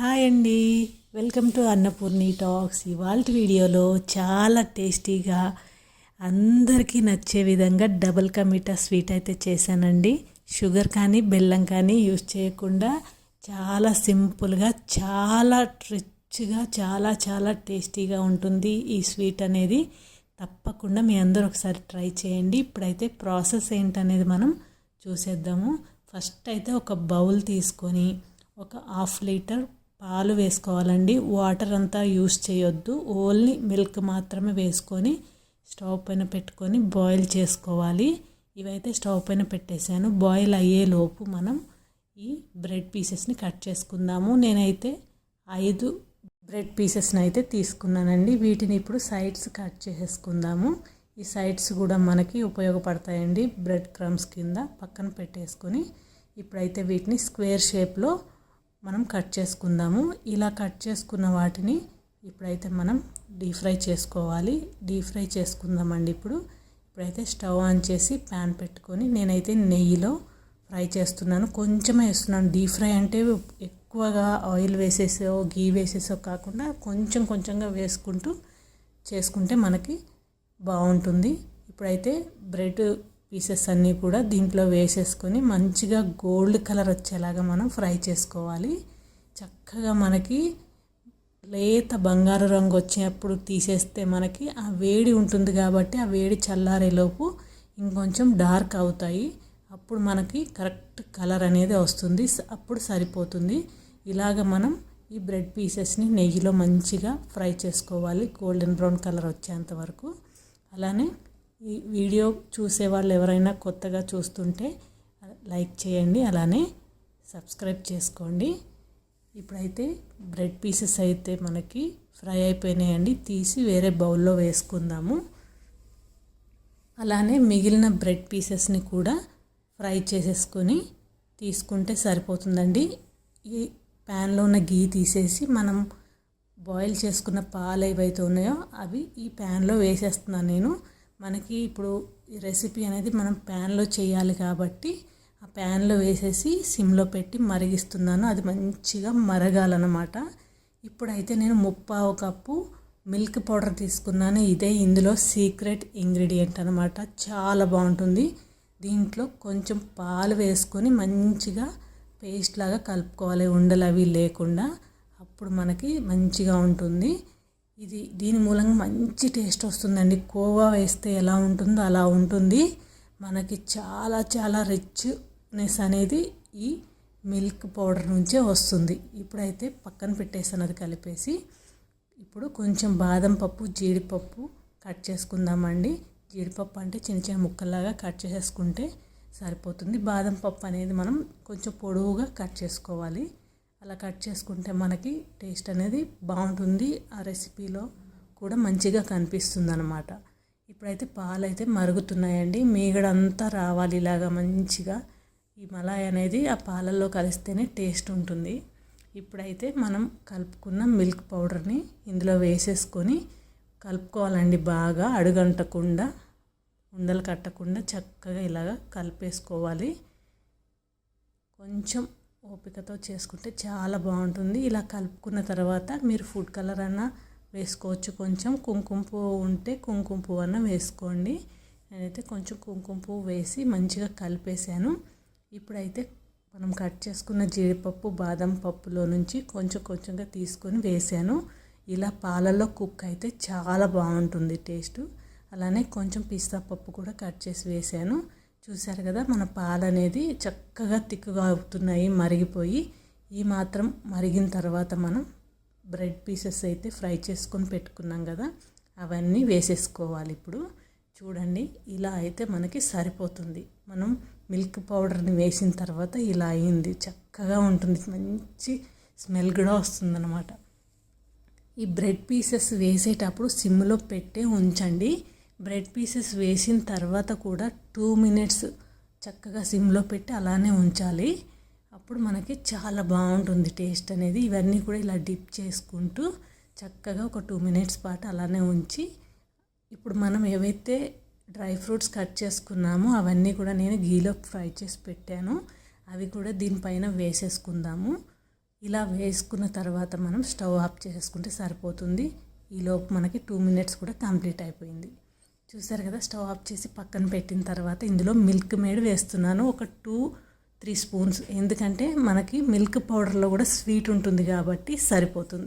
Hi అండి. Welcome to Annapurni talks. ఇవాళ వీడియోలో చాలా టేస్టీగా అందరికీ నచ్చే విధంగా డబుల్ కమిటా స్వీట్ అయితే చేశానండి. షుగర్ కానీ బెల్లం కానీ యూజ్ చేయకుండా చాలా సింపుల్గా చాలా రిచ్గా చాలా చాలా టేస్టీగా ఉంటుంది ఈ స్వీట్ అనేది. తప్పకుండా మీ అందరూ ఒకసారి ట్రై చేయండి. ఇప్పుడైతే ప్రాసెస్ ఏంటనేది మనం చూసేద్దాము. ఫస్ట్ అయితే ఒక బౌల్ తీసుకొని ఒక హాఫ్ లీటర్ పాలు వేసుకోవాలండి. వాటర్ అంతా యూస్ చేయొద్దు. ఓన్లీ మిల్క్ మాత్రమే వేసుకొని స్టవ్ పైన పెట్టుకొని బాయిల్ చేసుకోవాలి. ఇవైతే స్టవ్ పైన పెట్టేశాను. బాయిల్ అయ్యేలోపు మనం ఈ బ్రెడ్ పీసెస్ని కట్ చేసుకుందాము. నేనైతే ఐదు బ్రెడ్ పీసెస్ని అయితే తీసుకున్నానండి. వీటిని ఇప్పుడు సైడ్స్ కట్ చేసేసుకుందాము. ఈ సైడ్స్ కూడా మనకి ఉపయోగపడతాయండి. బ్రెడ్ క్రమ్స్ కింద పక్కన పెట్టేసుకొని ఇప్పుడైతే వీటిని స్క్వేర్ షేప్లో మనం కట్ చేసుకుందాము. ఇలా కట్ చేసుకున్న వాటిని ఇప్పుడైతే మనం డీప్ ఫ్రై చేసుకోవాలి. డీప్ ఫ్రై చేసుకుందామండి ఇప్పుడు. ఇప్పుడైతే స్టవ్ ఆన్ చేసి ప్యాన్ పెట్టుకొని నేనైతే నెయ్యిలో ఫ్రై చేస్తున్నాను. కొంచెమే వేస్తున్నాను. డీప్ ఫ్రై అంటే ఎక్కువగా ఆయిల్ వేసేసో గీ వేసేసో కాకుండా కొంచెం కొంచెంగా వేసుకుంటూ చేసుకుంటే మనకి బాగుంటుంది. ఇప్పుడైతే బ్రెడ్ పీసెస్ అన్నీ కూడా దీంట్లో వేసేసుకొని మంచిగా గోల్డ్ కలర్ వచ్చేలాగా మనం ఫ్రై చేసుకోవాలి. చక్కగా మనకి లేత బంగారు రంగు వచ్చేటప్పుడు తీసేస్తే మనకి ఆ వేడి ఉంటుంది కాబట్టి ఆ వేడి చల్లారేలోపు ఇంకొంచెం డార్క్ అవుతాయి. అప్పుడు మనకి కరెక్ట్ కలర్ అనేది వస్తుంది. అప్పుడు సరిపోతుంది. ఇలాగ మనం ఈ బ్రెడ్ పీసెస్ని నెయ్యిలో మంచిగా ఫ్రై చేసుకోవాలి. గోల్డెన్ బ్రౌన్ కలర్ వచ్చేంత వరకు. అలానే ఈ వీడియో చూసే వాళ్ళు ఎవరైనా కొత్తగా చూస్తుంటే లైక్ చేయండి అలానే సబ్స్క్రైబ్ చేసుకోండి. ఇప్పుడైతే బ్రెడ్ పీసెస్ అయితే మనకి ఫ్రై అయిపోయినాయండి. తీసి వేరే బౌల్లో వేసుకుందాము. అలానే మిగిలిన బ్రెడ్ పీసెస్ని కూడా ఫ్రై చేసేసుకొని తీసుకుంటే సరిపోతుందండి. ఈ ప్యాన్లో ఉన్న గీ తీసేసి మనం బాయిల్ చేసుకున్న పాలు ఏవైతే ఉన్నాయో అవి ఈ ప్యాన్లో వేసేస్తున్నాను నేను. మనకి ఇప్పుడు ఈ రెసిపీ అనేది మనం ప్యాన్లో చేయాలి కాబట్టి ఆ ప్యాన్లో వేసేసి సిమ్లో పెట్టి మరిగిస్తున్నాను. అది మంచిగా మరగాలన్నమాట. ఇప్పుడైతే నేను ముప్పావు కప్పు మిల్క్ పౌడర్ తీసుకున్నాను. ఇదే ఇందులో సీక్రెట్ ఇంగ్రీడియంట్ అనమాట చాలా బాగుంటుంది. దీంట్లో కొంచెం పాలు వేసుకొని మంచిగా పేస్ట్ లాగా కలుపుకోవాలి. ఉండలు అవి లేకుండా అప్పుడు మనకి మంచిగా ఉంటుంది. ఇది దీని మూలంగా మంచి టేస్ట్ వస్తుందండి. కోవా వేస్తే ఎలా ఉంటుందో అలా ఉంటుంది. మనకి చాలా చాలా రిచ్నెస్ అనేది ఈ మిల్క్ పౌడర్ నుంచే వస్తుంది. ఇప్పుడైతే పక్కన పెట్టేసాను అది కలిపేసి. ఇప్పుడు కొంచెం బాదం పప్పు జీడిపప్పు కట్ చేసుకుందామండి. జీడిపప్పు అంటే చిన్న చిన్న ముక్కల్లాగా కట్ చేసేసుకుంటే సరిపోతుంది. బాదం పప్పు అనేది మనం కొంచెం పొడవుగా కట్ చేసుకోవాలి. అలా కట్ చేసుకుంటే మనకి టేస్ట్ అనేది బాగుంటుంది. ఆ రెసిపీలో కూడా మంచిగా కనిపిస్తుంది అనమాట ఇప్పుడైతే పాలు అయితే మరుగుతున్నాయండి. మీగడంతా రావాలి ఇలాగా మంచిగా. ఈ మలాయ్ అనేది ఆ పాలల్లో కలిస్తేనే టేస్ట్ ఉంటుంది. ఇప్పుడైతే మనం కలుపుకున్న మిల్క్ పౌడర్ని ఇందులో వేసేసుకొని కలుపుకోవాలండి బాగా. అడుగంటకుండా ఉండలు కట్టకుండా చక్కగా ఇలాగ కలిపేసుకోవాలి. కొంచెం ఓపికతో చేసుకుంటే చాలా బాగుంటుంది. ఇలా కలుపుకున్న తర్వాత మీరు ఫుడ్ కలర్ అన్న వేసుకోవచ్చు. కొంచెం కుంకుమ పువ్వు ఉంటే కుంకుమ పువ్వు అన్న వేసుకోండి. నేనైతే కొంచెం కుంకుమ పువ్వు వేసి మంచిగా కలిపేసాను ఇప్పుడైతే మనం కట్ చేసుకున్న జీడిపప్పు బాదం పప్పులో నుంచి కొంచెం కొంచెంగా తీసుకొని వేసాను. ఇలా పాలల్లో కుక్ అయితే చాలా బాగుంటుంది టేస్ట్. అలానే కొంచెం పిస్తా పప్పు కూడా కట్ చేసి వేసాను. చూశారు కదా మన పాలు అనేది చక్కగా తిక్కుగా అవుతున్నాయి మరిగిపోయి ఈ మాత్రం మరిగిన తర్వాత మనం బ్రెడ్ పీసెస్ అయితే ఫ్రై చేసుకొని పెట్టుకున్నాం కదా అవన్నీ వేసేసుకోవాలి ఇప్పుడు. చూడండి ఇలా అయితే మనకి సరిపోతుంది. మనం మిల్క్ పౌడర్ని వేసిన తర్వాత ఇలా అయింది. చక్కగా ఉంటుంది మంచి స్మెల్ కూడా వస్తుందన్నమాట. ఈ బ్రెడ్ పీసెస్ వేసేటప్పుడు సిమ్లో పెట్టే ఉంచండి. బ్రెడ్ పీసెస్ వేసిన తర్వాత కూడా టూ మినిట్స్ చక్కగా సిమ్లో పెట్టి అలానే ఉంచాలి. అప్పుడు మనకి చాలా బాగుంటుంది టేస్ట్ అనేది. ఇవన్నీ కూడా ఇలా డిప్ చేసుకుంటూ చక్కగా ఒక టూ మినిట్స్ పాటు అలానే ఉంచి ఇప్పుడు మనం ఏవైతే డ్రై ఫ్రూట్స్ కట్ చేసుకున్నామో అవన్నీ కూడా నేను గీలో ఫ్రై చేసి పెట్టాను. అవి కూడా దీనిపైన వేసేసుకుందాము. ఇలా వేసుకున్న తర్వాత మనం స్టవ్ ఆఫ్ చేసుకుంటే సరిపోతుంది. ఈలోపు మనకి టూ మినిట్స్ కూడా కంప్లీట్ అయిపోయింది. చూసారు కదా స్టవ్ ఆఫ్ చేసి పక్కన పెట్టిన తర్వాత ఇందులో మిల్క్ మేడ్ వేస్తున్నాను. ఒక టూ త్రీ స్పూన్స్. ఎందుకంటే మనకి మిల్క్ పౌడర్లో కూడా స్వీట్ ఉంటుంది కాబట్టి సరిపోతుంది.